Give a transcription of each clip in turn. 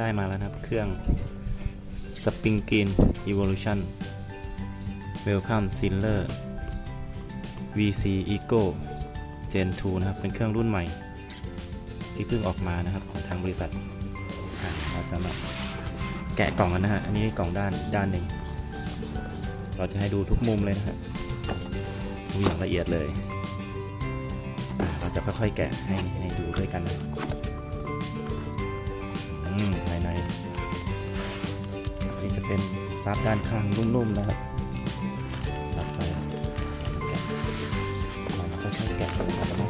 ได้มาแล้วนะครับ เครื่อง Spring Green Evolution Welcome Sealer VC Eco Gen 2 นะครับ เป็นเครื่องรุ่นใหม่ ที่เพิ่งออกมานะครับของทางบริษัทเราจะมาแกะกล่องกันนะฮะ อันนี้กล่องด้านด้านหนึ่ง เราจะให้ดูทุกมุมเลยนะฮะดูอย่างละเอียดเลย เราจะค่อยๆแกะให้ให้ดูด้วยกันนะ อืมภายในนี่จะเป็นซับด้านข้างนุ่มๆนะครับซับไปแกะเราค่อยๆแกะออกมา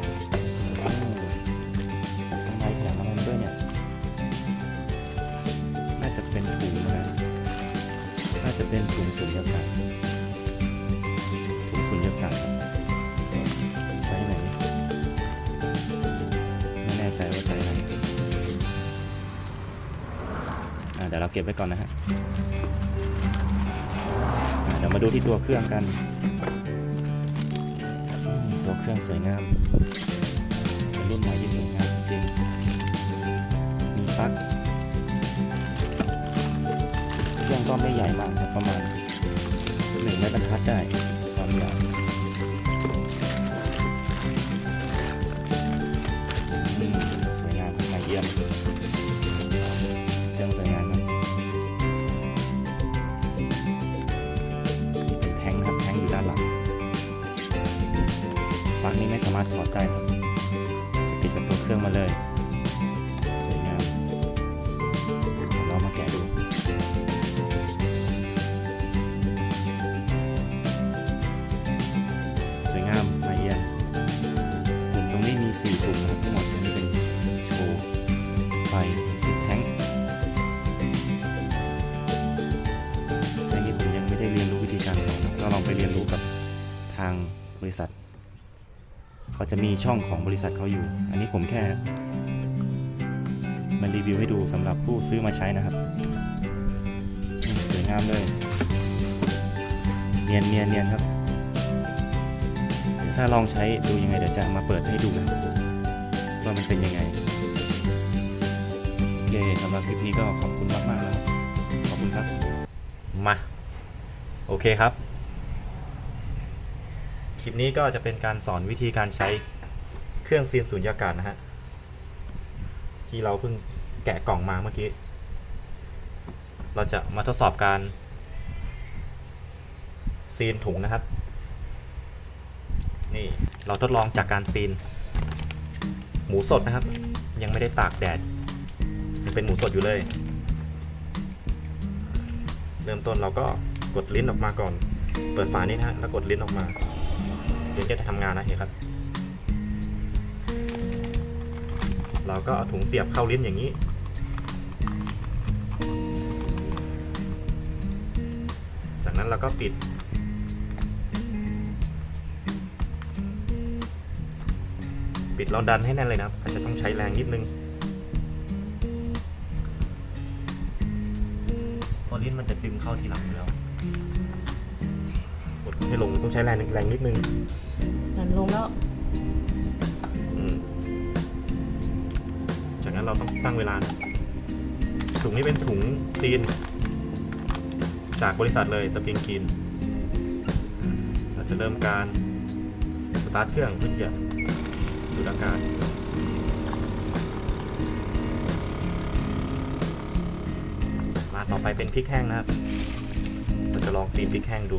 เดี๋ยวเราเก็บไว้ก่อนนะฮะเดี๋ยวมาดูที่ตัวเครื่องกัน ตัวเครื่องสวยงามเป็นรุ่นใหม่ที่สวยงามจริงมีปลั๊กเครื่องก็ไม่ใหญ่มากครับประมาณหนึ่งไม้บรรทัดได้ความยาวสวยงามใหม่เยี่ยมารถถอดได้ครับ จะติดกับตัวเครื่องมาเลย สวยงามเรามาแกะดูสวยงามมาเอียนปุ่มตรงนี้มี 4 ปุ่มนะครับทั้งหมดนนี้เป็นโชว์ไฟติดแท้งอันนี้ผมยังไม่ได้เรียนรู้วิธีการต่อนะก็ลองไปเรียนรู้กับทางบริษัท เขาจะมีช่องของบริษัทเขาอยู่ อันนี้ผมแค่มันรีวิวให้ดูสำหรับผู้ซื้อมาใช้นะครับสวยงามเลย เนียนเนียนเนียนครับ ถ้าลองใช้ดูยังไงเดี๋ยวจะมาเปิดให้ดูนะว่ามันเป็นยังไง โอเคสำหรับคลิปนี้ก็ขอบคุณมากมากแล้วขอบคุณครับ มา โอเคครับ คลิปนี้ก็จะเป็นการสอนวิธีการใช้เครื่องซีนสูญญากาศนะฮะ ที่เราเพิ่งแกะกล่องมาเมื่อกี้ เราจะมาทดสอบการ ซีนถุงนะครับ นี่เราทดลองจากการซีน หมูสดนะครับ ยังไม่ได้ตากแดดยังเป็นหมูสดอยู่เลย เริ่มต้นเราก็กดลิ้นออกมาก่อน เปิดฝานี้นะฮะแล้วกดลิ้นออกมา เดี๋ยวจะทำงานนะเห็นครับ เราก็เอาถุงเสียบเข้าลิ้นอย่างนี้ จากนั้นเราก็ปิด ปิดเราดันให้แน่นเลยนะอาจจะต้องใช้แรงนิดนึงเพราะลิ้นมันจะดึงเข้าทีหลังอยู่แล้ว ให้ลงต้องใช้แรงแรงนิดนึงหันลงแล้วอืมจากนั้นเราต้องตั้งเวลานะถุงนี้เป็นถุงซีน จากบริษัทเลยสปริงกินเราจะเริ่มการสตาร์ทเครื่องเพื่อที่จะดูดอากาศมาต่อไปเป็นพริกแห้งนะครับ เราจะลองซีนพริกแห้งดู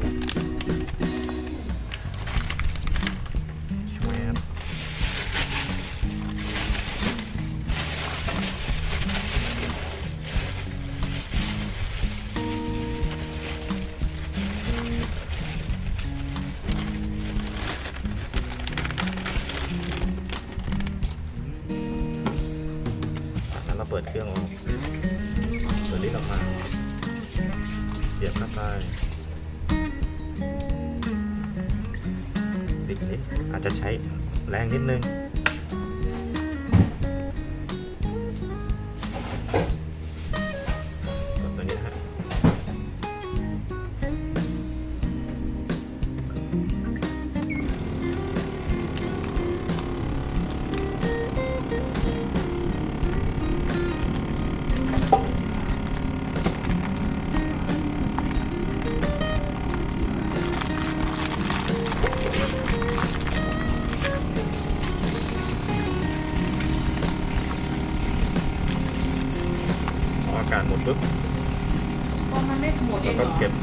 ตัวนี้ออกมา เสียบเข้าไปปิดนิดอาจจะใช้แรงนิดนึง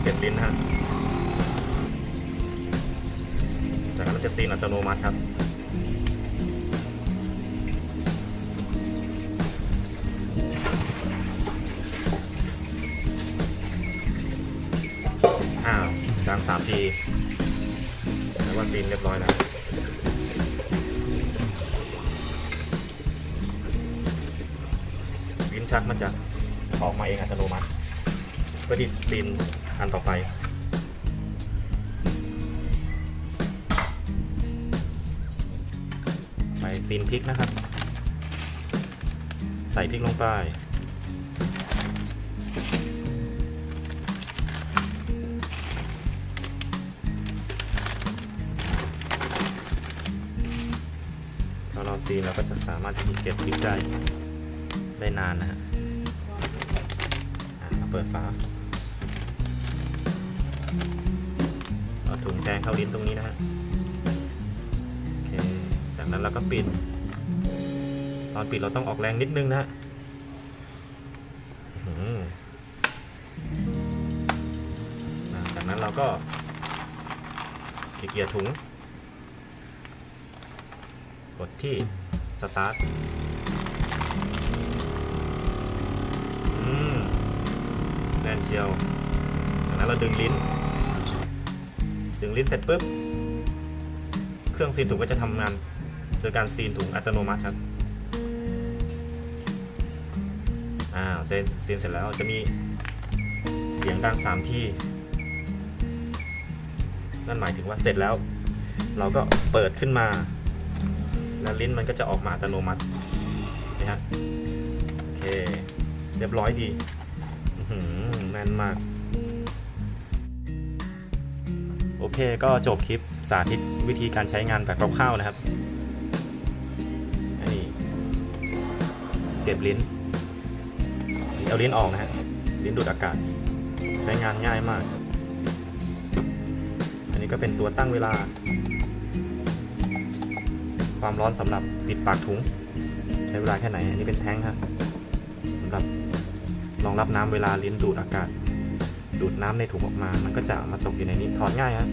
จ็ดลิ้นนะฮะจากนั้นจะซีนอัตโนมัติครับอ้าวกลางสามทีแปลว่าซีนเรียบร้อยแล้วลิ้นชักมันจะออกมาเองอัตโนมัติเพื่อที่ซีน อันต่อไปไปซีนพริกนะครับ ใส่พริกลงไป พอเราซีนเราก็จะสามารถที่จะเก็บพริกได้ได้นานนะฮะมาเปิดฝา เอาถุงแทงเข้าลิ้นตรงนี้นะฮะโอเคจากนั้นเราก็ปิด ตอนปิดเราต้องออกแรงนิดนึงนะฮะจากนั้นเราก็เกียร์ถุง กดที่สตาร์ทอืมแน่นเชียว นั้นเราดึงลิ้น ดึงลิ้นเสร็จปุ๊บ เครื่องซีนถุงก็จะทำงาน โดยการซีนถุงอัตโนมัติครับอ่าเซนซีนเสร็จแล้วจะมีเสียงดังสามที่ นั่นหมายถึงว่าเสร็จแล้ว เราก็เปิดขึ้นมา แล้วลิ้นมันก็จะออกมาอัตโนมัตินะฮะโอเค เรียบร้อยดีแน่นมาก โอเคก็จบคลิปสาธิตวิธีการใช้งานแบบคร่าวๆนะครับอันนี้เก็บลิ้น เอาลิ้นออกนะฮะ ลิ้นดูดอากาศ ใช้งานง่ายมาก อันนี้ก็เป็นตัวตั้งเวลา ความร้อนสำหรับปิดปากถุง ใช้เวลาแค่ไหน อันนี้เป็นแท้งครับสำหรับรองรับน้ำเวลาลิ้นดูดอากาศ ดูดน้ำในถุงออกมา มันก็จะมาตกอยู่ในนี้ถอดง่ายครับ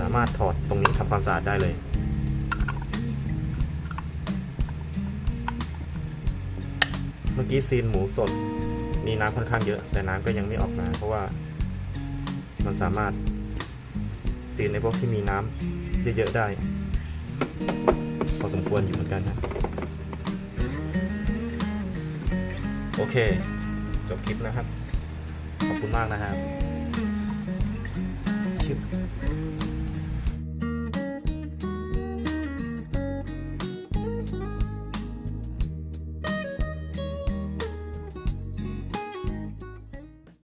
สามารถถอดตรงนี้ทำความสะอาดได้เลย เมื่อกี้ซีนหมูสด มีน้ำค่อนข้างเยอะ แต่น้ำก็ยังไม่ออกมา เพราะว่ามันสามารถซีนในพวกที่มีน้ำเยอะๆได้ พอสมควรอยู่เหมือนกันนะ โอเค จบคลิปนะครับ ขอบคุณมากนะครับชิบ